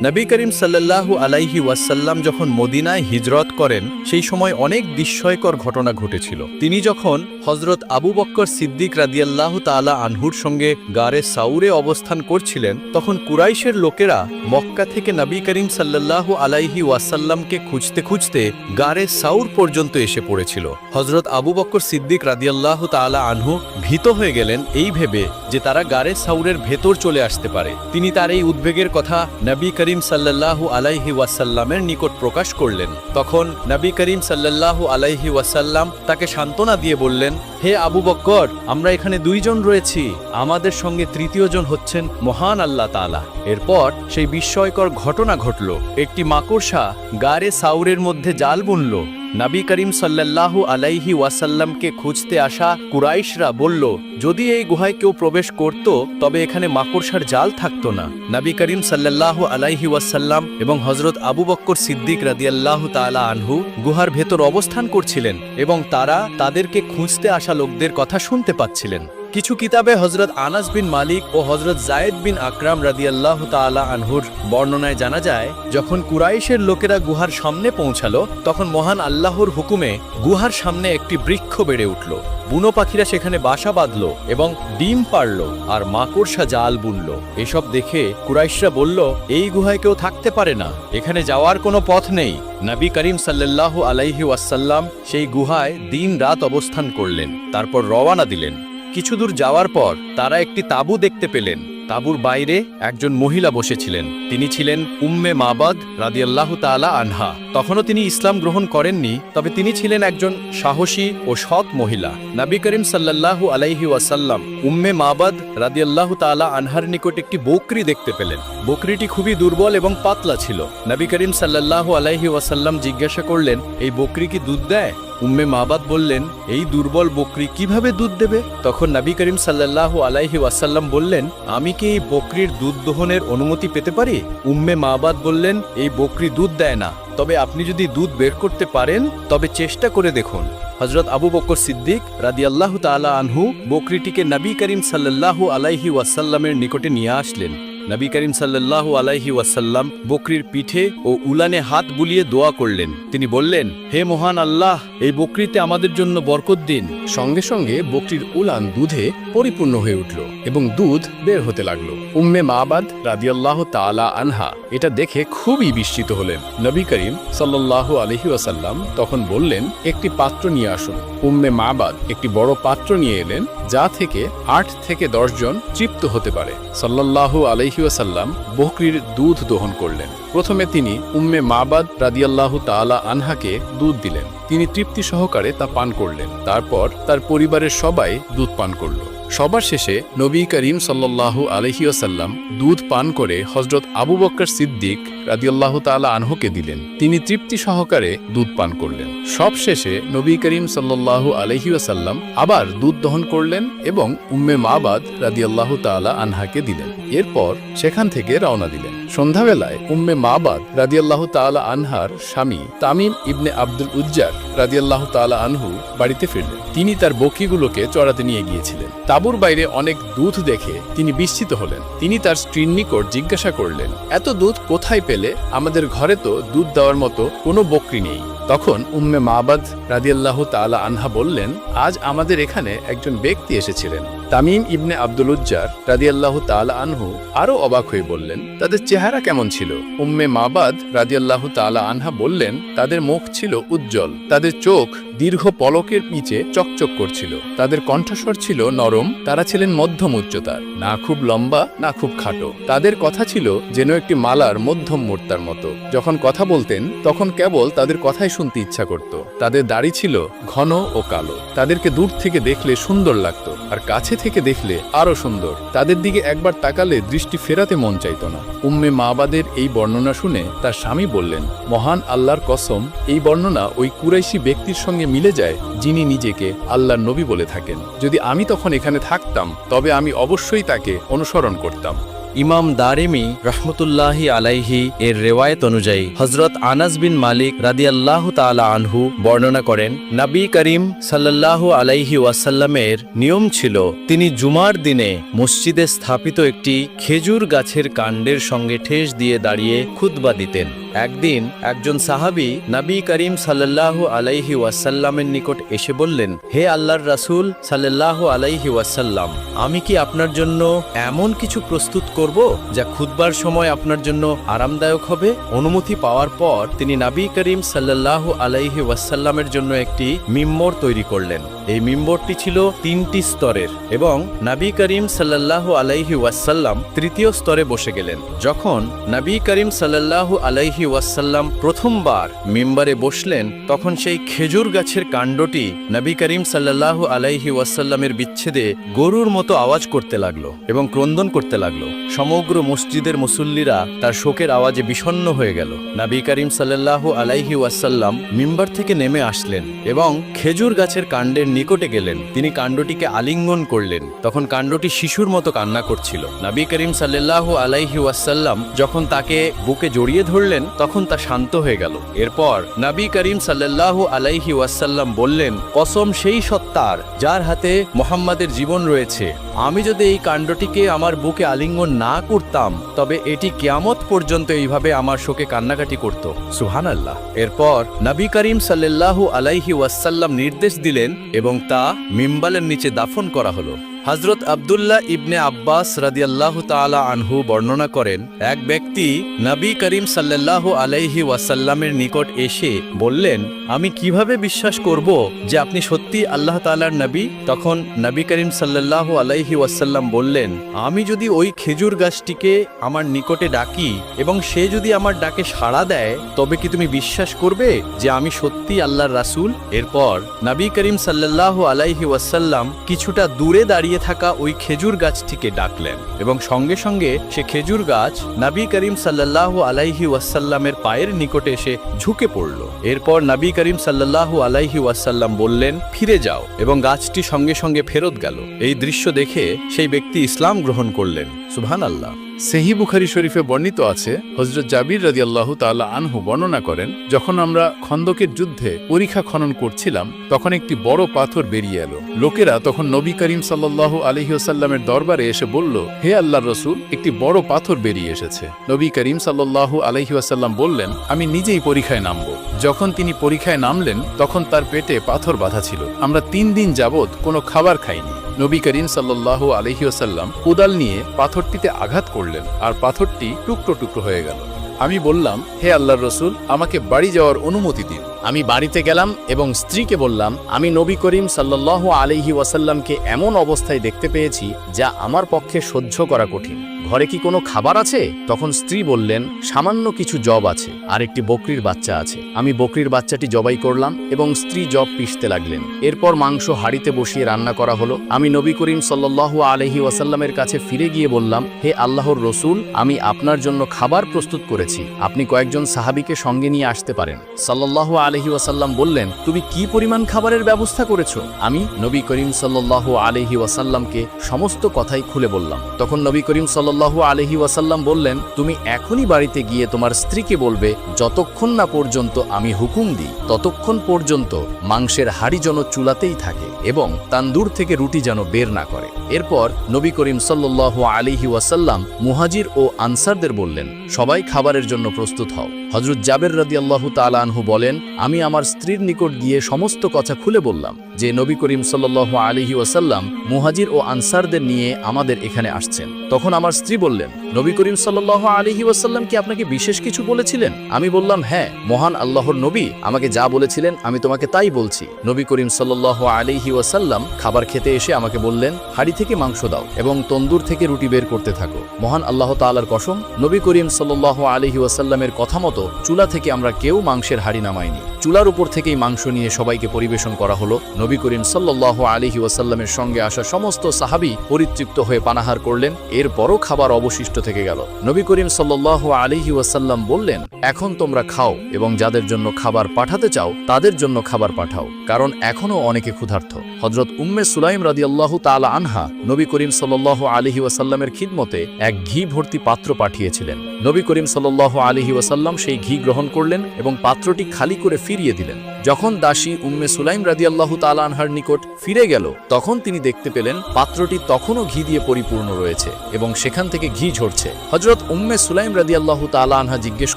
নবী করিম সাল্লাল্লাহু আলাইহি ওয়াসাল্লাম যখন মদিনায় হিজরত করেন, সেই সময় অনেক বিস্ময়কর ঘটনা ঘটেছিল। তিনি যখন হজরত আবু বক্কর সিদ্দিক রাদিয়াল্লাহু তাআলা আনহুর সঙ্গে গারে সাউরে অবস্থান করছিলেন, তখন কুরাইশের লোকেরা মক্কা থেকে নবী করিম সাল্লাল্লাহু আলাইহি ওয়াসাল্লামকে খুঁজতে খুঁজতে গারে সাউর পর্যন্ত এসে পড়েছিল। হজরত আবু বক্কর সিদ্দিক রাদিয়াল্লাহু তাআলা আনহু ভীত হয়ে গেলেন এই ভেবে যে তারা গারে সাউরের ভেতর চলে আসতে পারে। তিনি তার এই উদ্বেগের কথা নবী করিম সাল্লাল্লাহু আলাইহি ওয়াসাল্লামের নিকট প্রকাশ করলেন। তখন নবী করিম সাল্লাল্লাহু আলাইহি ওয়াসাল্লাম তাকে সান্ত্বনা দিয়ে বললেন, হে আবু বক্কর, আমরা এখানে দুইজন রয়েছি, আমাদের সঙ্গে তৃতীয় জন হচ্ছেন মহান আল্লাহ তালা এরপর সেই বিস্ময়কর ঘটনা ঘটল। একটি মাকড়সা গারে সাউরের মধ্যে জাল বুনল। নবী করিম সাল্লাল্লাহু আলাইহি ওয়াসাল্লামকে খুঁজতে আসা কুরাইশরা বলল, যদি এই গুহায় কেউ প্রবেশ করত, তবে এখানে মাকড়সার জাল থাকত না। নবী করিম সাল্লাল্লাহু আলাইহি ওয়াসাল্লাম এবং হজরত আবু বক্কর সিদ্দিক রাদিয়াল্লাহ তালা আনহু গুহার ভেতর অবস্থান করছিলেন এবং তারা তাদেরকে খুঁজতে আসা লোকদের কথা শুনতে পাচ্ছিলেন। কিছু কিতাবে হজরত আনাস বিন মালিক ও হজরত জায়েদ বিন আকরাম রাদিয়াল্লাহ তাআলা আনহুর বর্ণনায় জানা যায়, যখন কুরাইশের লোকেরা গুহার সামনে পৌঁছালো, তখন মহান আল্লাহর হুকুমে গুহার সামনে একটি বৃক্ষ বেড়ে উঠল। বুনো পাখিরা সেখানে বাসা বাঁধল এবং ডিম পারল আর মাকড়সা জাল বুনল। এসব দেখে কুরাইশরা বলল, এই গুহায় কেউ থাকতে পারে না। এখানে যাওয়ার কোনো পথ নেই। নবী করিম সাল্লাল্লাহু আলাইহি ওয়াসাল্লাম সেই গুহায় দিন রাত অবস্থান করলেন, তারপর রওয়ানা দিলেন। কিছু দূর যাওয়ার পর তারা একটি তাঁবু দেখতে পেলেন। তাঁবুর বাইরে একজন মহিলা বসেছিলেন। তিনি ছিলেন উম্মে মাবাদ রাদিয়াল্লাহু তাআলা আনহা। তখনও তিনি ইসলাম গ্রহণ করেননি, তবে তিনি ছিলেন একজন সাহসী ও সৎ মহিলা। নবী করিম সাল্লাল্লাহু আলাইহি ওয়াসাল্লাম উম্মে মাবাদ রাদিয়াল্লাহু তাআলা আনহার নিকট একটি বকরি দেখতে পেলেন। বকরিটি খুবই দুর্বল এবং পাতলা ছিল। নবী করিম সাল্লাল্লাহু আলাইহি ওয়াসাল্লাম জিজ্ঞাসা করলেন, এই বকরি কি দুধ দেয়? উম্মে মাবাদ বললেন, এই দুর্বল বকরি কীভাবে দুধ দেবে? তখন নবী করিম সাল্লাল্লাহু আলাইহি ওয়াসাল্লাম বললেন, আমি কি এই বকরির দুধ দোহনের অনুমতি পেতে পারি? উম্মে মাবাদ বললেন, এই বকরি দুধ দেয় না। তবে আপনি যদি দুধ বের করতে পারেন, তবে চেষ্টা করে দেখুন। হজরত আবু বকর সিদ্দিক রাদিয়াল্লাহু তাআলা আনহু বকরিটিকে নবী করিম সাল্লাল্লাহু আলাইহি ওয়াসাল্লামের নিকটে নিয়ে আসলেন। নবী করিম সাল্লাল্লাহু আলাইহি ওয়াসাল্লাম বকরির পিঠে ও উলানে হাত বুলিয়ে দোয়া করলেন। তিনি বললেন, হে মহান আল্লাহ, এই বকরিতে আমাদের জন্য বরকত দিন। সঙ্গে সঙ্গে বকরির উলান দুধে পরিপূর্ণ হয়ে উঠল এবং দুধ বের হতে লাগল। উম্মে মাবাদ রাদিয়াল্লাহ তাআলা আনহা এটা দেখে খুবই বিস্মিত হলেন। নবী করিম সাল্লাল্লাহু আলহি ওয়াসাল্লাম তখন বললেন, একটি পাত্র নিয়ে আসুন। উম্মে মাবাদ একটি বড় পাত্র নিয়ে এলেন, যা থেকে আট থেকে দশ জন তৃপ্ত হতে পারে। সাল্লাল্লাহু আলহি ওয়াসাল্লাম বকরির দুধ দোহন করলেন। প্রথমে তিনি উম্মে মাবাদ রাদিয়াল্লাহু তালা আনহাকে দুধ দিলেন। তিনি তৃপ্তি সহকারে তা পান করলেন। তারপর তার পরিবারের সবাই দুধ পান করল। সবার শেষে নবী করিম সাল্লাল্লাহু আলহি ওসাল্লাম দুধ পান করে হজরত আবু বক্কর সিদ্দিক রাদিয়াল্লাহু তাআলা আনহুকে দিলেন। তিনি তৃপ্তি সহকারে দুধ পান করলেন। সব শেষে নবী করিম সাল্লাল্লাহু আলহি ওসাল্লাম আবার দুধ দহন করলেন এবং উম্মে মাবাদ রাদিয়াল্লাহু তাআলা আনহাকে দিলেন। এরপর সেখান থেকে রওনা দিলেন। সন্ধ্যাবেলায় উম্মে মাবাদ রাদিয়াল্লাহু তাআলা আনহার স্বামী তামিম ইবনে আব্দুল উজ্জার রাদিয়াল্লাহু তাআলা আনহু বাড়িতে ফিরলেন। তিনি তার বকিগুলোকে চড়াতে নিয়ে গিয়েছিলেন। তাঁবুর বাইরে অনেক দুধ দেখে তিনি বিস্মিত হলেন। তিনি তার স্ত্রীর নিকট জিজ্ঞাসা করলেন, এত দুধ কোথায় পেলে? আমাদের ঘরে তো দুধ দেওয়ার মতো কোনো বকরি নেই। তখন উম্মে মাবাদ রাদিয়াল্লাহ তাআলা আনহা বললেন, আজ আমাদের এখানে একজন ব্যক্তি এসেছিলেন। তামিম ইবনে আব্দুল উজ্জার রাদিয়াল্লাহ তাআলা আনহু আরও অবাক হয়ে বললেন, তাদের চেহারা কেমন ছিল? উম্মে মাবাদ রাদিয়াল্লাহ তাআলা আনহা বললেন, তাদের মুখ ছিল উজ্জ্বল, তাদের চোখ দীর্ঘ পলকের নিচে চকচক করছিল, তাদের কণ্ঠস্বর ছিল নরম, তারা ছিলেন মধ্যম উচ্চতার, না খুব লম্বা, না খুব খাটো। তাদের কথা ছিল যেন একটি মালার মধ্যম মোর্তার মতো। যখন কথা বলতেন, তখন কেবল তাদের কথাই শুনতে ইচ্ছা করত। তাদের দাড়ি ছিল ঘন ও কালো। তাদেরকে দূর থেকে দেখলে সুন্দর লাগত আর কাছে থেকে দেখলে আরও সুন্দর। তাদের দিকে একবার তাকালে দৃষ্টি ফেরাতে মন চাইত না। উম্মে মাবাদের এই বর্ণনা শুনে তার স্বামী বললেন, মহান আল্লাহর কসম, এই বর্ণনা ওই কুরাইশি ব্যক্তির সঙ্গে মিলে যায় যিনি নিজেকে আল্লাহর নবী বলে থাকেন। যদি আমি তখন এখানে থাকতাম, তবে আমি অবশ্যই তাকে অনুসরণ করতাম। ইমাম দারিমি রহমতুল্লাহি আলাইহি এর রেওয়ায়ত অনুযায়ী হজরত আনাস বিন মালিক রাদিয়াল্লাহু তাআলা আনহু বর্ণনা করেন, নবী করিম সাল্লাল্লাহু আলাইহি ওয়াসাল্লামের নিয়ম ছিল, তিনি জুমার দিনে মসজিদে স্থাপিত একটি খেজুর গাছের কাণ্ডের সঙ্গে ঠেস দিয়ে দাঁড়িয়ে খুতবা দিতেন। একদিন একজন সাহাবী নবী করিম সাল্লাল্লাহু আলাইহি ওয়াসাল্লামের নিকট এসে বললেন, হে আল্লাহর রাসূল সাল্লাল্লাহু আলাইহি ওয়াসাল্লাম, আমি কি আপনার জন্য এমন কিছু প্রস্তুত করব, যা খুতবার সময় আপনার জন্য আরামদায়ক হবে। অনুমতি পাওয়ার পর তিনি নবী করিম সাল্লাল্লাহু আলাইহি ওয়াসাল্লামের জন্য একটি মিম্বর তৈরি করলেন। এই মিম্বরটি ছিল তিনটি স্তরের এবং নবী করিম সাল্লাল্লাহু আলাইহি ওয়াসাল্লাম তৃতীয় স্তরে বসে গেলেন। যখন নবী করিম সাল্লাল্লাহু আলাইহি ওয়াসাল্লাম প্রথমবার মিম্বারে বসলেন, তখন সেই খেজুর গাছের কাণ্ডটি নবী করিম সাল্লাল্লাহু আলাইহি ওয়াসাল্লামের বিচ্ছেদে গরুর মতো আওয়াজ করতে লাগল এবং ক্রন্দন করতে লাগল। সমগ্র মসজিদের মুসল্লিরা তার শোকের আওয়াজে বিষণ্ণ হয়ে গেল। নবী করিম সাল্লাল্লাহু আলাইহি ওয়াসাল্লাম মিম্বার থেকে নেমে আসলেন এবং খেজুর গাছের কাণ্ডের নিকটে গেলেন। তিনি কাণ্ডটিকে আলিঙ্গন করলেন। তখন কাণ্ডটি শিশুর মতো কান্না করছিল। নবী করিম সাল্লাল্লাহু আলাইহি ওয়াসাল্লাম যখন তাকে বুকে জড়িয়ে ধরলেন, তখন তা শান্ত হয়ে গেল। এরপর নবী করিম সাল্লাল্লাহু আলাইহি ওয়াসাল্লাম বললেন, কসম সেই সত্তার যার হাতে মোহাম্মদের জীবন রয়েছে। আমি যদি এই কাণ্ডটিকে আমার বুকে আলিঙ্গন না করতাম, তবে এটি কেয়ামত পর্যন্ত এইভাবে আমার শোকে কান্নাকাটি করত। সুহান আল্লাহ এরপর নবী করিম সাল্লাল্লাহু আলাইহি ওয়াসাল্লাম নির্দেশ দিলেন এবং তা মিম্বালের নিচে দাফন করা হলো। হজরত আবদুল্লাহ ইবনে আব্বাস রাদিয়াল্লাহু তাআলা আনহু বর্ণনা করেন, এক ব্যক্তি নবী করিম সাল্লাল্লাহু আলাইহি ওয়াসাল্লামের নিকট এসে বললেন, আমি কীভাবে বিশ্বাস করব যে আপনি সত্যি আল্লাহ তালার নবী? তখন নবী করিম সাল্লাল্লাহু আলাইহি ওয়াসাল্লাম বললেন, আমি যদি ওই খেজুর গাছটিকে আমার নিকটে ডাকি এবং সে যদি আমার ডাকে সাড়া দেয়, তবে কি তুমি বিশ্বাস করবে যে আমি সত্যি আল্লাহর রাসূল? এরপর নবী করিম সাল্লাল্লাহু আলাইহি ওয়াসাল্লাম কিছুটা দূরে দাঁড়িয়ে থাকা ওই খেজুর গাছটিকে ডাকলেন এবং সঙ্গে সঙ্গে সে খেজুর গাছ নাবি করিম সাল্লাহ আলাইহি ওয়াসাল্লামের পায়ের নিকটে এসে ঝুঁকে পড়ল। এরপর নাবি করিম সাল্লাল্লাহু আলাইহি ওয়াসাল্লাম বললেন, ফিরে যাও। এবং গাছটি সঙ্গে সঙ্গে ফেরত গেল। এই দৃশ্য দেখে সেই ব্যক্তি ইসলাম গ্রহণ করলেন। সুবহান আল্লাহ সেহি বুখারি শরীফে বর্ণিত আছে হজরত জাবির রাজি আল্লাহ তাল্লাহ আনহু বর্ণনা করেন, যখন আমরা খন্দকের যুদ্ধে পরীক্ষা খনন করছিলাম, তখন একটি বড় পাথর বেরিয়ে এলো। লোকেরা তখন নবী করিম সাল্লাহ আলহিউসাল্লামের দরবারে এসে বলল, হে আল্লাহ রসুল, একটি বড় পাথর বেরিয়ে এসেছে। নবী করিম সাল্লাহ আলহিউসাল্লাম বললেন, আমি নিজেই পরীক্ষায় নামব। যখন তিনি পরীক্ষায় নামলেন, তখন তার পেটে পাথর বাঁধা ছিল। আমরা তিন দিন যাবৎ কোনো খাবার খাইনি। নবী করিম সাল্লাহ আলহিউসাল্লাম কোদাল নিয়ে পাথরটিতে আঘাত করলেন আর পাথরটি টুকরো টুকরো হয়ে গেল। আমি বললাম, হে আল্লাহর রসুল, আমাকে বাড়ি যাওয়ার অনুমতি দিন। আমি বাড়িতে গেলাম এবং স্ত্রীকে বললাম, আমি নবী করিম সাল্লাহ আলহি ওয়াসাল্লামকে এমন অবস্থায় দেখতে পেয়েছি যা আমার পক্ষে সহ্য করা কঠিন। ঘরে কি কোনো খাবার আছে? তখন স্ত্রী বললেন, সামান্য কিছু জব আছে, আর একটি বকরির বাচ্চা আছে। আমি বকরির বাচ্চাটি জবাই করলাম এবং স্ত্রী জব পিষতে লাগলেন। এরপর মাংস হাড়িতে বসিয়ে রান্না করা হলো। আমি নবী করিম সাল্লাহ আলহি ওয়াসাল্লামের কাছে ফিরে গিয়ে বললাম, হে আল্লাহর রসুল, আমি আপনার জন্য খাবার প্রস্তুত করেছি। আপনি কয়েকজন সাহাবিকে সঙ্গে নিয়ে আসতে পারেন। সাল্লাহ আলহি ওয়াসাল্লাম বললেন, তুমি কি পরিমাণ খাবারের ব্যবস্থা করেছ? আমি নবী করিম সাল্লাহ আলহি ওয়াসাল্লামকে সমস্ত কথাই খুলে বললাম। তখন নবী করিম সাল্লাহ আলহি ওয়াসাল্লাম বললেন, তুমি এখনই বাড়িতে গিয়ে তোমার স্ত্রীকে বলবে, যতক্ষণ না পর্যন্ত আমি হুকুম দিই, ততক্ষণ পর্যন্ত মাংসের হাড়ি যেন চুলাতেই থাকে এবং তান্দুর থেকে রুটি যেন বের না করে। এরপর নবী করিম সাল্লাহ আলিহি ওয়াসাল্লাম মুহাজির ও আনসারদের বললেন, সবাই খাবারের জন্য প্রস্তুত হও। হজরত জাবের রাদি আল্লাহ তালানহু বলেন, আমি আমার স্ত্রীর নিকট গিয়ে সমস্ত কথা খুলে বললাম, যে নবী করিম সাল্লাহ আলিহি ওয়াসাল্লাম মুহাজির ও আনসারদের নিয়ে আমাদের এখানে আসছেন। তখন আমার স্ত্রী বললেন, নবী করিম সাল্লাহ আলিহি ওয়াসাল্লাম কি আপনাকে বিশেষ কিছু বলেছিলেন? আমি বললাম হ্যাঁ মহান আল্লাহর নবী আমাকে যা বলেছিলেন আমি তোমাকে তাই বলছি। নবী করিম সাল্লাহ আলিহি ওয়াসাল্লাম খাবার খেতে এসে আমাকে বললেন, হাড়ি থেকে মাংস দাও এবং তন্দুর থেকে রুটি বের করতে থাকো। মহান আল্লাহ তাআলার কসম, নবী করিম সাল্লাহ আলিহি ওয়াসাল্লামের কথা মতো চুলা থেকে আমরা কেউ মাংসের হাড়ি নামাইনি। চুলার উপর থেকেই মাংস নিয়ে সবাইকে পরিবেশন করা হলো। নবী করিম সাল্লাহ আলিহি ওয়াসাল্লামের সঙ্গে আসা সমস্ত সাহাবি পরিতৃপ্ত হয়ে পানাহার করলেন। এর এরপরও খাবার অবশিষ্ট থেকে গেল। নবী করিম সাল্লাহ আলিহি ওয়াসাল্লাম বললেন, এখন তোমরা খাও এবং যাদের জন্য খাবার পাঠাতে চাও, তাদের জন্য খাবার পাঠাও, কারণ এখনও অনেকে ক্ষুধার্থ হজরত উম্মে সুলাইম রাদি আল্লাহ তালা আনহা নবী করিম সাল্লাহ আলিহি ওয়াসাল্লামের খিদমতে এক ঘি ভর্তি পাত্র পাঠিয়েছিলেন। নবী করিম সাল্লাহ আলিহি ওয়াসাল্লাম সেই ঘি গ্রহণ করলেন এবং পাত্রটি খালি করে ফিরিয়ে দিলেন। যখন দাসী উম্মে সুলাইম রাদি আল্লাহ তালা আনহার নিকট ফিরে গেল, তখন তিনি দেখতে পেলেন পাত্রটি তখনও ঘি দিয়ে পরিপূর্ণ রয়েছে এবং সেখান থেকে ঘি ঝরছে। হজরত উম্মে সুলাইম রাদি আল্লাহ তালা আনহা জিজ্ঞেস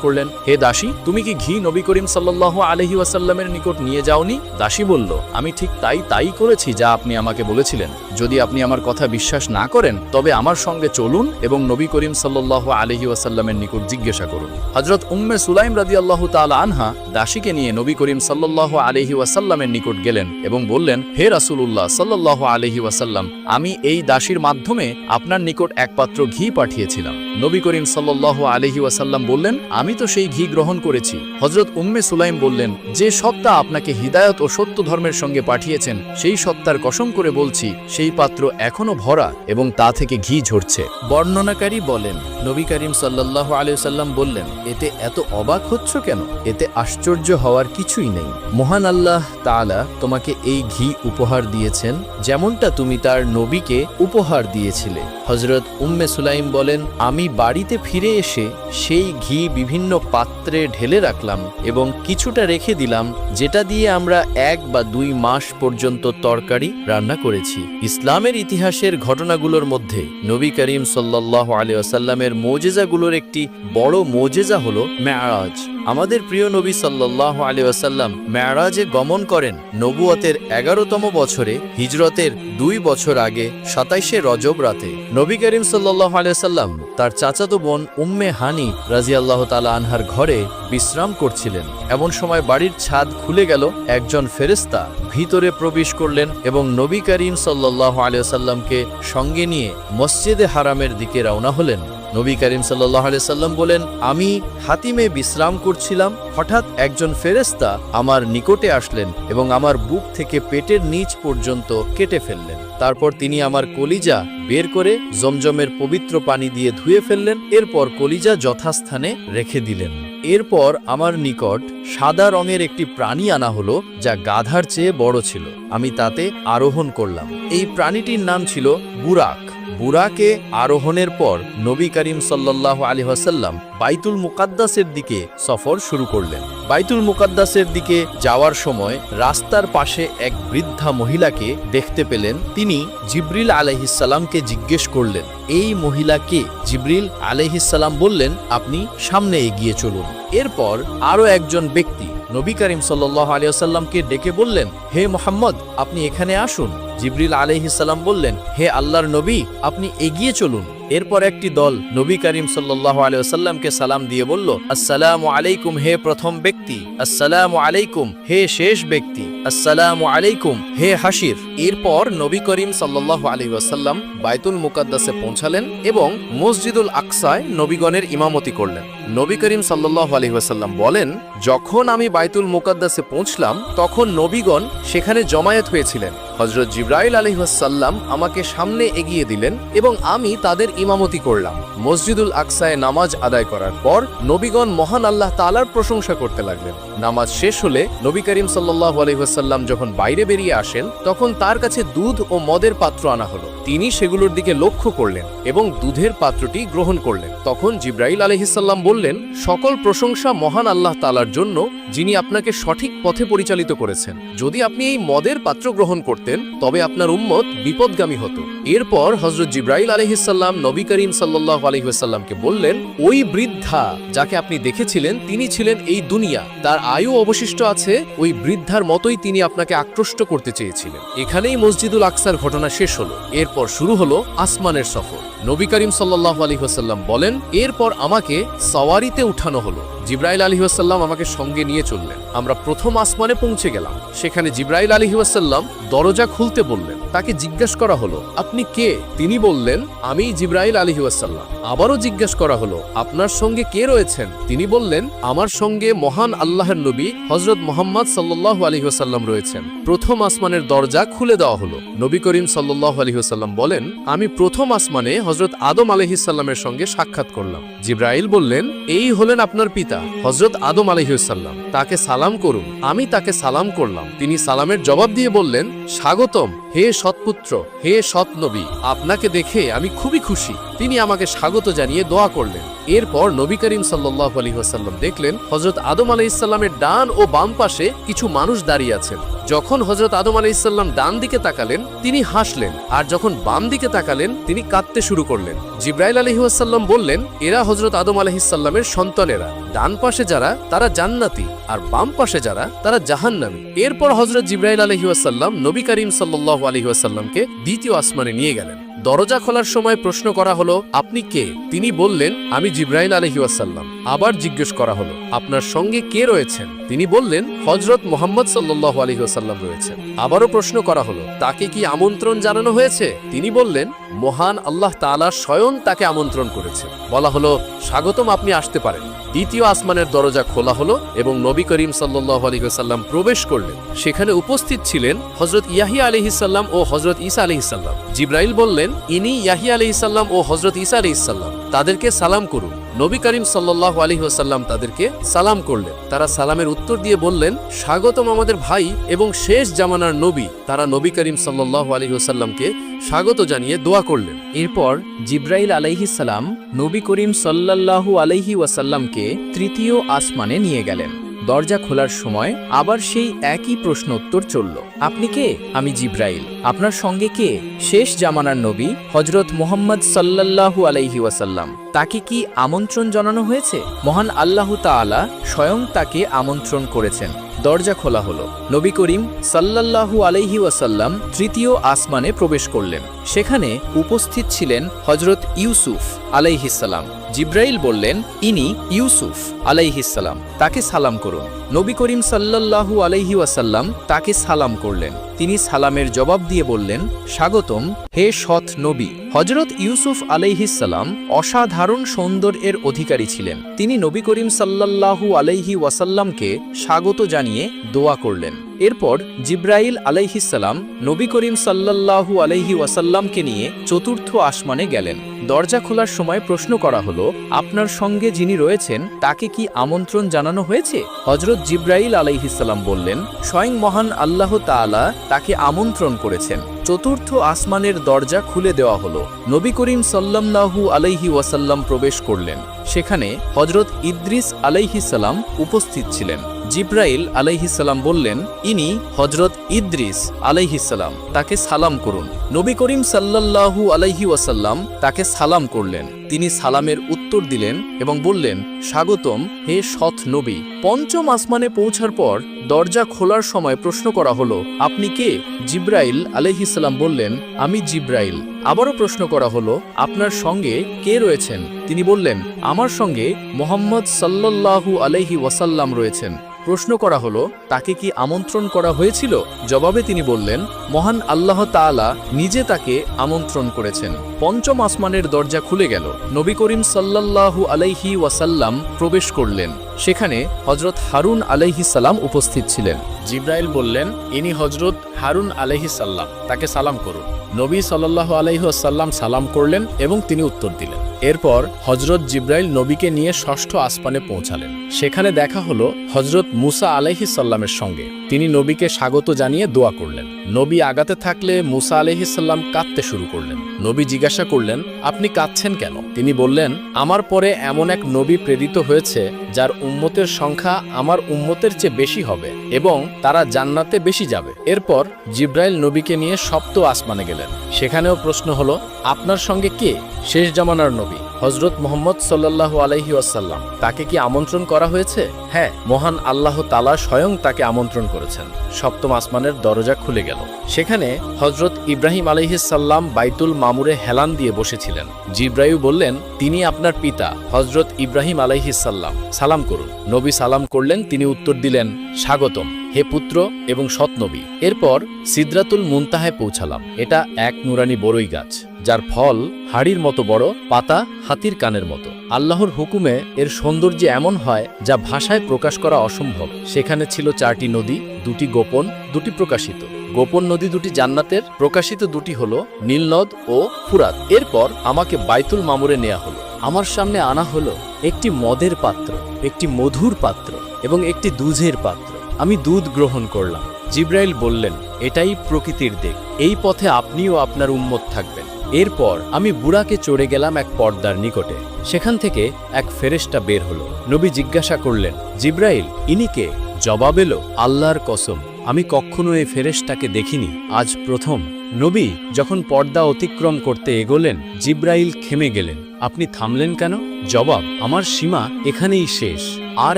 করলেন, হে দাসী, তুমি কি ঘি নবী করিম সাল্লাহ আলহি ওয়াসাল্লামের নিকট নিয়ে যাওনি? দাসী বলল, আমি ঠিক তাই তাই করেছি যা আপনি আমাকে বলেছিলেন। যদি আপনি আমার কথা বিশ্বাস না করেন, তবে আমার সঙ্গে চলুন এবং নবী করিম সাল্লাহ আলহি ওয়াসাল্লামের নিকট জিজ্ঞাসা করুন। হজরত উম্মে সুলাইম রাজি আল্লাহ আনহা দাসীকে নিয়ে নবী করিম সাল্লাহ আলহি ওয়াসাল্লামের নিকট গেলেন এবং বললেন, হে রাসুল্লাহ সাল্লাহ আলহি ওয়াসাল্লাম, আমি এই দাসীর মাধ্যমে আপনার নিকট একপাত্র ঘি পাঠিয়েছিলাম। নবী করিম সাল্লাহ আলহি ওয়াসাল্লাম বললেন, আমি তো সেই ঘি গ্রহণ করেছি। হজরত উম্মে সুলাইম বললেন, যে সত্তা আপনাকে হিদায়ত ও সত্য ধর্মের সঙ্গে পাঠিয়েছেন, সেই সত্তার কসম করে বলছি, সেই পাত্র এখনও ভরা এবং তা থেকে ঘি ঝরছে। বর্ণনাকারী বলেন, নবী করিম সাল্লাহ আলিয়াল্লাম বললেন, এতে এত অবাক হচ্ছ কেন? এতে আশ্চর্য হওয়ার কিছুই নেই। মহান আল্লাহ তাআলা তোমাকে এই ঘি উপহার দিয়েছেন, যেমনটা তুমি তার নবীকে উপহার দিয়েছিলে। হজরত উম্মে সুলাইম বলেন, আমি বাড়িতে ফিরে এসে সেই ঘি বিভিন্ন পাত্রে ঢেলে রাখলাম এবং কিছুটা রেখে দিলাম, যেটা দিয়ে আমরা এক বা দুই মাস পর্যন্ত তরকারি রান্না করেছি। ইসলামের ইতিহাসের ঘটনাগুলোর মধ্যে নবী করিম সাল্লাহ আলিয়াসাল্লামের মোজেজাগুলোর একটি বড় মোজেজা হল মেয়ারাজ। আমাদের প্রিয় নবী সাল্লাহ আলিয়াসাল্লাম মেয়ারাজে গমন করেন নবুয়তের এগারোতম বছরে হিজরতের দুই বছর আগে সাতাইশে রজব রাতে। নবী করিম সাল্লাহ আলিয়াসাল্লাম তার চাচাতো বোন উম্মে হানি রাজিয়াল্লাহ তালা আনহার ঘরে বিশ্রাম করছিলেন। এমন সময় বাড়ির ছাদ খুলে গেল, একজন ফেরেস্তা ভিতরে প্রবেশ করলেন এবং নবী করিম সাল্লাহ আলিয়াসাল্লামকে সঙ্গে নিয়ে মসজিদে হারামের দিকে রওনা হলেন। নবী করিম সাল্লাহ সাল্লাম বলেন, আমি হাতিমে বিশ্রাম করছিলাম, হঠাৎ একজন ফেরেস্তা আমার নিকটে আসলেন এবং আমার বুক থেকে পেটের নিচ পর্যন্ত কেটে ফেললেন। তারপর তিনি আমার কলিজা বের করে জমজমের পবিত্র পানি দিয়ে ধুয়ে ফেললেন, এরপর কলিজা যথাস্থানে রেখে দিলেন। এরপর আমার নিকট সাদা রঙের একটি প্রাণী আনা হলো, যা গাধার চেয়ে বড় ছিল। আমি তাতে আরোহণ করলাম। এই প্রাণীটির নাম ছিল বুরাক। বুরাকে আরোহণের পর নবী করিম সাল্লাহ আলী হাসাল্লাম বাইতুল মুকাদ্দাসের দিকে সফর শুরু করলেন। বাইতুল মুকাদ্দাসের দিকে যাওয়ার সময় রাস্তার পাশে এক বৃদ্ধা মহিলাকে দেখতে পেলেন। তিনি জিব্রিল আলহিসাল্লামকে জিজ্ঞেস করলেন, এই মহিলাকে জিব্রিল আলহিসাল্লাম বললেন, আপনি সামনে এগিয়ে চলুন। এরপর আরও একজন ব্যক্তি নবী করিম সাল্লাহ আলিয়াল্লামকে ডেকে বললেন, হে মোহাম্মদ, আপনি এখানে আসুন। জিব্রিল আলহিসাল্লাম বললেন, হে আল্লাহর নবী, আপনি এগিয়ে চলুন। এরপর একটি দল নবী করিম সাল্লাহ আলিয়াল্লামকে সালাম দিয়ে বলল, আসসালামু আলাইকুম, হে প্রথম ব্যক্তি। আসসালামু আলাইকুম, হে শেষ ব্যক্তি। আসসালামু আলাইকুম, হে হাসির এরপর নবী করিম সাল্লাহ আলী ওয়াসাল্লাম বাইতুল মুকাদ্দাসে পৌঁছালেন এবং মসজিদুল আকসায় নবীগণের ইমামতি করলেন। নবী করিম সাল্লাহ আলী ওয়াসাল্লাম বলেন, যখন আমি বাইতুল মুকাদ্দাসে পৌঁছলাম, তখন নবীগণ সেখানে জমায়েত হয়েছিলেন। হজরত জিব্রাইল আলহিহাসাল্লাম আমাকে সামনে এগিয়ে দিলেন এবং আমি তাদের ইমামতি করলাম। মসজিদুল আকসায় নামাজ আদায় করার পর নবীগণ মহান আল্লাহ তালার প্রশংসা করতে লাগলেন। নামাজ শেষ হলে নবী করিম সাল্লাহ আলহিহাসাল্লাম যখন বাইরে বেরিয়ে আসেন, তখন তার কাছে দুধ ও মদের পাত্র আনা হলো। তিনি সেগুলোর দিকে লক্ষ্য করলেন এবং দুধের পাত্রটি গ্রহণ করলেন। তখন জিব্রাইল আলহিসাল্লাম বললেন, সকল প্রশংসা মহান আল্লাহ তালার জন্য, যিনি আপনাকে সঠিক পথে পরিচালিত করেছেন। যদি আপনি এই মদের পাত্র গ্রহণ করতেন, তবে আপনার উম্মত বিপদগামী হতো। এরপর হজরত জিব্রাইল আলহিসাল্লাম নবী করিম সাল্লাহ আলহিহাল্লামকে বললেন, ওই বৃদ্ধা যাকে আপনি দেখেছিলেন, তিনি ছিলেন এই দুনিয়া। তার আয়ু অবশিষ্ট আছে, ওই বৃদ্ধার মতোই তিনি আপনাকে আকৃষ্ট করতে চেয়েছিলেন। এখানেই মসজিদুল আকসার ঘটনা শেষ হলো। এরপর শুরু হলো আসমানের সফর। নবী করিম সাল্লাহ আলী হোসাল্লাম বলেন, এরপর আমাকে সওয়ারিতে উঠানো হলো। জিব্রাইল আলহিহাসাল্লাম আমাকে সঙ্গে নিয়ে চললেন। আমরা প্রথম আসমানে পৌঁছে গেলাম। সেখানে জিব্রাইল আলহিহাসাল্লাম দরজা খুলতে বললেন, তাকে জিজ্ঞেস করা হলো, আপনি কে? তিনি বললেন, আমি জিব্রাইল আলহিহাসাল্লাম আবারও জিজ্ঞেস করা হলো, আপনার সঙ্গে কে রয়েছেন? তিনি বললেন, আমার সঙ্গে মহান আল্লাহর নবী হজরত মোহাম্মদ সাল্লাহ আলহিহাসাল্লাম রয়েছেন। প্রথম আসমানের দরজা খুলে দেওয়া হলো। নবী করিম সাল্লাহ আলহিহাসাল্লাম বলেন, আমি প্রথম আসমানে হজরত আদম আলহিসাল্লামের সঙ্গে সাক্ষাৎ করলাম। জিব্রাইল বললেন, এই হলেন আপনার পিতা। হজরত আদম আলহিউসাল্লাম তাকে সালাম করুন। আমি তাকে সালাম করলাম। তিনি সালামের জবাব দিয়ে বললেন, স্বাগতম, হে সৎপুত্র, হে সৎ নবী। আপনাকে দেখে আমি খুবই খুশি। তিনি আমাকে স্বাগত জানিয়ে দোয়া করলেন। এরপর নবী করিম সাল্লাহ আলী ওয়াসাল্লাম দেখলেন হজরত আদম আলাইসাল্লামের ডান ও বাম পাশে কিছু মানুষ দাঁড়িয়ে আছেন। যখন হজরত আদম আলাইসাল্লাম ডান দিকে তাকালেন, তিনি হাসলেন। আর যখন বাম দিকে তাকালেন, তিনি কাঁদতে শুরু করলেন। জিব্রাইল আলহিহাসাল্লাম বললেন, এরা হজরত আদম আলহিসাল্লামের সন্তানেরা। ডান পাশে যারা, তারা জান্নাতি। আর বাম পাশে যারা, তারা জাহান্নামী। এরপর হজরত জিব্রাইল আলহিহাসাল্লাম নবী করিম সাল্লাহ আলহিহাসাল্লামকে দ্বিতীয় আসমানে নিয়ে গেলেন। দরজা খোলার সময় প্রশ্ন করা হলো, আপনি কে? তিনি বললেন, আমি জিব্রাইল আলহিউসাল্লাম আবার জিজ্ঞেস করা হলো, আপনার সঙ্গে কে রয়েছেন? তিনি বললেন হজরত মোহাম্মদ সাল্লাহ আলহিউসাল্লাম রয়েছেন। আবারও প্রশ্ন করা হলো, তাকে কি আমন্ত্রণ জানানো হয়েছে? তিনি বললেন, মহান আল্লাহ তাআলা স্বয়ং তাকে আমন্ত্রণ করেছে বলা হলো, স্বাগতম, আপনি আসতে পারেন। দ্বিতীয় আসমানের দরজা খোলা হলো এবং নবী করিম সাল্লাহ প্রবেশ করলেন। সেখানে উপস্থিত ছিলেন হজরত ইয়াহিয়া আলহিসাল্লাম ও হজরত ইসা আলহিসাল্লাম জিব্রাইল বললেন, ইনি ইয়াহিয়া আলহিসাল্লাম ও হজরত ইসা আলহিসাল্লাম তাদেরকে সালাম করুন। নবী করিম সাল্লাহ আলী ওসাল্লাম তাদেরকে সালাম করলেন। তারা সালামের উত্তর দিয়ে বললেন, স্বাগতম আমাদের ভাই এবং শেষ জামানার নবী। তারা নবী করিম সাল্লাহ আলী ওসাল্লামকে স্বাগত জানিয়ে দোয়া করলেন। এরপর জিব্রাইল আলাইহিসাল্লাম নবী করিম সাল্লাল্লাহু আলহি ওয়াসাল্লামকে তৃতীয় আসমানে নিয়ে গেলেন। দরজা খোলার সময় আবার সেই একই প্রশ্ন উত্তর চলল। আপনি কে? আমি জিব্রাইল। আপনার সঙ্গে কে? শেষ জামানার নবী হজরত মোহাম্মদ সাল্লাল্লাহু আলাইহি ওয়াসাল্লাম। তাকে কি আমন্ত্রণ জানানো হয়েছে? মহান আল্লাহ তাআলা স্বয়ং তাকে আমন্ত্রণ করেছেন। দরজা খোলা হলো। নবী করিম সাল্লাল্লাহু আলাইহি ওয়াসাল্লাম তৃতীয় আসমানে প্রবেশ করলেন। সেখানে উপস্থিত ছিলেন হজরত ইউসুফ আলাইহিসাল্লাম জিব্রাইল বললেন, ইনি ইউসুফ আলাইহিসাল্লাম তাকে সালাম করুন। নবী করিম সাল্লাল্লাহু আলাইহি ওয়াসাল্লাম তাকে সালাম করলেন। তিনি সালামের জবাব দিয়ে বললেন, স্বাগতম, হে সৎ নবী। হজরত ইউসুফ আলাইহিসাল্লাম অসাধারণ সৌন্দর্যের অধিকারী ছিলেন। তিনি নবী করিম সাল্লাল্লাহু আলাইহি ওয়াসাল্লামকে স্বাগত জানিয়ে দোয়া করলেন। এরপর জিব্রাইল আলাইহিসাল্লাম নবী করিম সাল্লাল্লাহু আলাইহি ওয়াসাল্লামকে নিয়ে চতুর্থ আসমানে গেলেন। দরজা খোলার সময় প্রশ্ন করা হলো, আপনার সঙ্গে যিনি রয়েছেন, তাকে কি আমন্ত্রণ জানানো হয়েছে? হজরত জিব্রাইল আলাইহিসাল্লাম বললেন, স্বয়ং মহান আল্লাহ তালা তাকে আমন্ত্রণ করেছেন। চতুর্থ আসমানের দরজা খুলে দেওয়া হলো। নবী করিম সাল্লাল্লাহু আলাইহি ওয়াসাল্লাম প্রবেশ করলেন। সেখানে হজরত ইদ্রিস আলাইহিসাল্লাম উপস্থিত ছিলেন। জিব্রাইল আলাইহিসাল্লাম বললেন, ইনি হজরত ইদ্রিস আলাইহিসাল্লাম তাকে সালাম করুন। নবী করিম সাল্লাল্লাহু আলাইহি ওয়াসাল্লাম তাকে সালাম করলেন। তিনি সালামের উত্তর দিলেন এবং বললেন, স্বাগতম, হে সৎ নবী। পঞ্চম আসমানে পৌঁছার পর দরজা খোলার সময় প্রশ্ন করা হলো, আপনি কে? জিব্রাইল আলহিসাল্লাম বললেন, আমি জিব্রাইল। আবারও প্রশ্ন করা হলো, আপনার সঙ্গে কে রয়েছেন? তিনি বললেন, আমার সঙ্গে মোহাম্মদ সাল্লাল্লাহু আলহি ওয়াসাল্লাম রয়েছেন। প্রশ্ন করা হলো, তাকে কি আমন্ত্রণ করা হয়েছিল? জবাবে তিনি বললেন, মহান আল্লাহ তাআলা নিজে তাকে আমন্ত্রণ করেছেন। পঞ্চম আসমানের দরজা খুলে গেল। নবী করিম সাল্লাল্লাহু আলাইহি ওয়াসাল্লাম প্রবেশ করলেন। সেখানে হজরত হারুন আলাইহি সালাম উপস্থিত ছিলেন। জিব্রাইল বললেন, ইনি হজরত হারুন আলহিসাল্লাম তাকে সালাম করুন। নবী সাল্লাহ আলহিহাসাল্লাম সালাম করলেন এবং তিনি উত্তর দিলেন। এরপর হজরত জিব্রাইল নবীকে নিয়ে ষষ্ঠ আসমানে পৌঁছালেন। সেখানে দেখা হলো হজরত মুসা আলহিসাল্লামের সঙ্গে। তিনি নবীকে স্বাগত জানিয়ে দোয়া করলেন। নবী আগাতে থাকলে মুসা আলহিসাল্লাম কাঁদতে শুরু করলেন। নবী জিজ্ঞাসা করলেন, আপনি কাঁদছেন কেন? তিনি বললেন, আমার পরে এমন এক নবী প্রেরিত হয়েছে, যার উম্মতের সংখ্যা আমার উম্মতের চেয়ে বেশি হবে এবং তারা জান্নাতে বেশি যাবে। এরপর জিব্রাইল নবীকে নিয়ে সপ্ত আসমানে গেলেন। সেখানেও প্রশ্ন হলো, আপনার সঙ্গে কে? শেষ জামানার নবী হজরত মোহাম্মদ সাল্লাহ আলাইহি আসাল্লাম তাকে কি আমন্ত্রণ করা হয়েছে? হ্যাঁ মহান আল্লাহ তালা স্বয়ং তাকে আমন্ত্রণ করেছেন। সপ্তম আসমানের দরজা খুলে গেল। সেখানে হজরত ইব্রাহিম আলহিসাল্লাম বাইতুল মামুরে হেলান দিয়ে বসেছিলেন। জিব্রাইল বললেন, তিনি আপনার পিতা, হজরত ইব্রাহিম আলাইহিসাল্লাম সালাম। করুন। নবী সালাম করলেন, তিনি উত্তর দিলেন, স্বাগতম, হে পুত্র এবং সৎনবী এরপর সিদ্রাতুল মুনতাহায় পৌঁছালাম। এটা এক নুরানি বড়ই গাছ। যার ফল হাড়ির মতো বড়, পাতা হাতির কানের মতো। আল্লাহর হুকুমে এর সৌন্দর্য এমন হয় যা ভাষায় প্রকাশ করা অসম্ভব। সেখানে ছিল চারটি নদী, দুটি গোপন, দুটি প্রকাশিত। গোপন নদী দুটি জান্নাতের, প্রকাশিত দুটি হলো নীলনদ ও ফুরাত। এরপর আমাকে বাইতুল মামুরে নেওয়া হলো। আমার সামনে আনা হলো একটি মদের পাত্র, একটি মধুর পাত্র এবং একটি দুধের পাত্র। আমি দুধ গ্রহণ করলাম। জিব্রাইল বললেন, এটাই প্রকৃতির দিক। এই পথে আপনিও আপনার উম্মত থাকবেন। এরপর আমি বুড়াকে চড়ে গেলাম এক পর্দার নিকটে। সেখান থেকে এক ফেরেশতা বের হলো। নবী জিজ্ঞাসা করলেন, জিব্রাইল ইনিকে জবাব এলো, আল্লাহর কসম, আমি কখনো এই ফেরেশতাকে দেখিনি। আজ প্রথম। নবী যখন পর্দা অতিক্রম করতে এগোলেন, জিব্রাইল খেমে গেলেন, আপনি থামলেন কেন? জবাব, আমার সীমা এখানেই শেষ। আর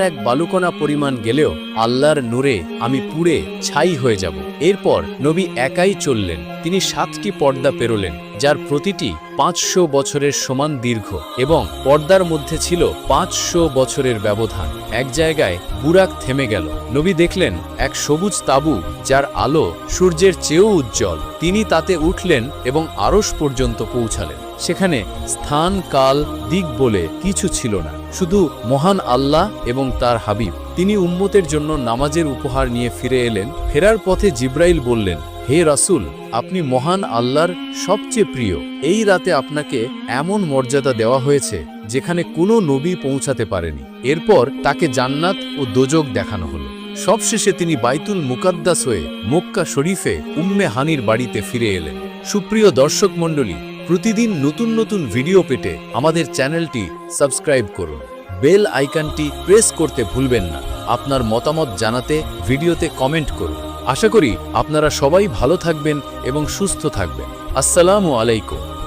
এক বালুকণা পরিমাণ গেলেও আল্লাহর নূরে আমি পুড়ে ছাই হয়ে যাব। এরপর নবী একাই চললেন। তিনি সাতটি পর্দা পেরোলেন, যার প্রতিটি পাঁচশো বছরের সমান দীর্ঘ এবং পর্দার মধ্যে ছিল পাঁচশো বছরের ব্যবধান। এক জায়গায় বুরাক থেমে গেল। নবী দেখলেন এক সবুজ তাবু, যার আলো সূর্যের চেয়েও উজ্জ্বল। তিনি তাতে উঠলেন এবং আরশ পর্যন্ত পৌঁছালেন। সেখানে স্থান, কাল, দিক বলে কিছু ছিল না। শুধু মহান আল্লাহ এবং তার হাবিব। তিনি উম্মতের জন্য নামাজের উপহার নিয়ে ফিরে এলেন। ফেরার পথে জিব্রাইল বললেন, হে রাসুল, আপনি মহান আল্লাহর সবচেয়ে প্রিয়। এই রাতে আপনাকে এমন মর্যাদা দেওয়া হয়েছে, যেখানে কোনো নবী পৌঁছাতে পারেনি। এরপর তাকে জান্নাত ও দোজক দেখানো হলো। সবশেষে তিনি বাইতুল মুকাদ্দাস হয়ে মক্কা শরীফে উম্মে হানির বাড়িতে ফিরে এলেন। সুপ্রিয় দর্শক মণ্ডলী প্রতিদিন নতুন নতুন ভিডিও পেতে আমাদের চ্যানেলটি সাবস্ক্রাইব করুন। বেল আইকনটি প্রেস করতে ভুলবেন না। আপনার মতামত জানাতে ভিডিওতে কমেন্ট করুন। আশা করি আপনারা সবাই ভালো থাকবেন এবং সুস্থ থাকবেন। আসসালামু আলাইকুম।